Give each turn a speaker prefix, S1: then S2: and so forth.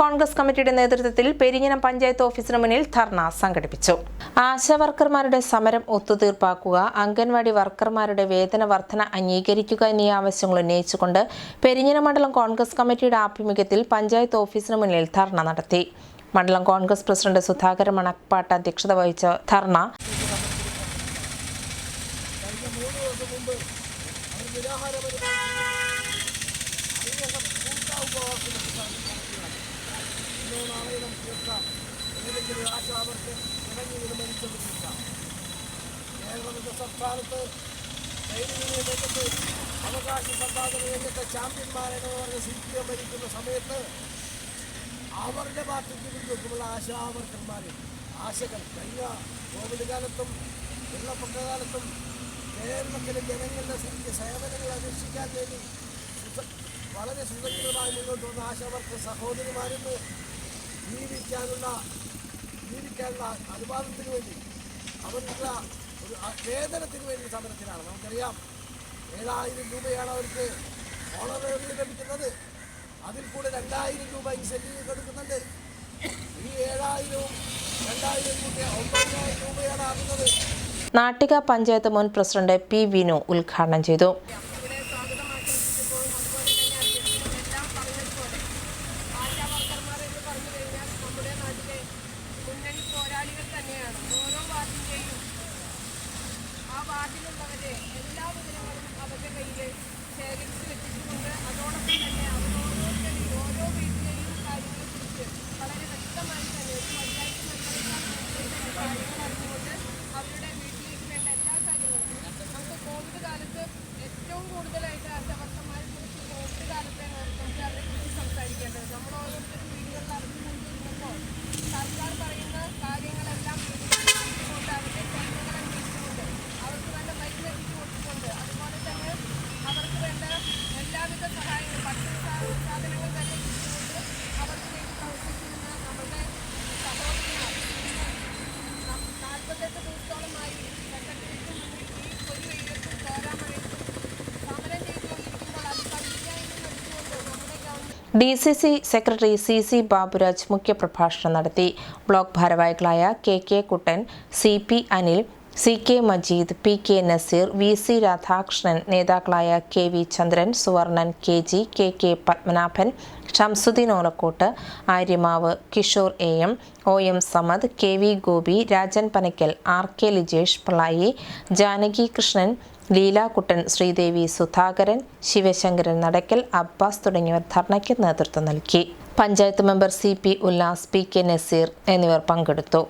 S1: കോൺഗ്രസ് കമ്മിറ്റിയുടെ നേതൃത്വത്തിൽ പെരിഞ്ഞനം പഞ്ചായത്ത് ഓഫീസിന് മുന്നിൽ ധർണ സംഘടിപ്പിച്ചു. ആശാവർക്കർമാരുടെ സമരം ഒത്തുതീർപ്പാക്കുക അംഗൻവാടി വർക്കർമാരുടെ വേതന വർധന അംഗീകരിക്കുക എന്നീ ആവശ്യങ്ങൾ ഉന്നയിച്ചുകൊണ്ട് പെരിഞ്ഞനം മണ്ഡലം കോൺഗ്രസ് കമ്മിറ്റിയുടെ ആഭിമുഖ്യത്തിൽ പഞ്ചായത്ത് ഓഫീസിന് മുന്നിൽ ധർണ നടത്തി. മണ്ഡലം കോൺഗ്രസ് പ്രസിഡന്റ് സുധാകരൻ മണപ്പാട്ട് അധ്യക്ഷത വഹിച്ച ധർണ
S2: ഏതെങ്കിലും ആശാവർക്ക് ഇണങ്ങി വിലമരിച്ചൊന്നുമില്ല കേരളത്തിന്റെ സംസ്ഥാനത്ത് ട്രെയിനിങ്ങിനെ രംഗത്ത് അവകാശ സമ്പാദന രംഗത്തെ ചാമ്പ്യന്മാരെന്ന് പറഞ്ഞ് സി പി എം ഭരിക്കുന്ന സമയത്ത് അവരുടെ പാർട്ടിക്ക് വിരുദ്ധമുള്ള ആശാവർക്കന്മാരെ ആശകൾ കഴിഞ്ഞ കോവിഡ് കാലത്തും വെള്ളപ്പൊക്ക കാലത്തും കേരളത്തിലെ ജനങ്ങളുടെ സ്ഥിതിക്ക് സേവനങ്ങൾ അന്വേഷിക്കാൻ വേണ്ടി വളരെ സുസജ്ജിതമായി മുന്നോട്ട് വന്ന ആശാവർക്കർ സഹോദരിമാരിന്ന് ജീവിക്കാനുള്ള ജീവിക്കാനുള്ള അനുവാദത്തിന് വേണ്ടി. അവർക്കുള്ള ഒരു വേതനത്തിന് വേണ്ടി സമരത്തിലാണ്. നമുക്കറിയാം ഏഴായിരം രൂപയാണ് അവർക്ക് ഓണറേറിയം ലഭിക്കുന്നത്. അതിൽ കൂടെ രണ്ടായിരം രൂപ ഇൻസെന്റീവ് കൊടുക്കുന്നുണ്ട് ഈ ഏഴായിരവും രണ്ടായിരം കൂട്ടി ഒമ്പതിനായിരം രൂപയാണ് ആകുന്നത്.
S1: നാട്ടിക പഞ്ചായത്ത് മുൻ പ്രസിഡന്റ് പി വിനു ഉദ്ഘാടനം ചെയ്തു.
S3: Thank you.
S1: D C C secretary C C Baburaj മുഖ്യപ്രഭാഷണം നടത്തി. ബ്ലോക്ക് ഭാരവാഹികളായ K K Kuttan C P Anil C K Majeed P K Naseer V C Radhakrishnan നേതാക്കളായ K V Chandran Suvarnan K G K K Padmanabhan Shamsuddin Olakkot Aryamav Kishore A M O M Samad K V Gopi Rajan Panakkal R K Lijesh Pillayi Janaki Krishnan Leelakuttan Sreedevi Sudhakaran Sivasankaran Nadakkal Abbas തുടങ്ങിയവർ ധർണയ്ക്ക് നേതൃത്വം നൽകി. Panchayat member C P Ullas P K Naseer എന്നിവർ പങ്കെടുത്തു.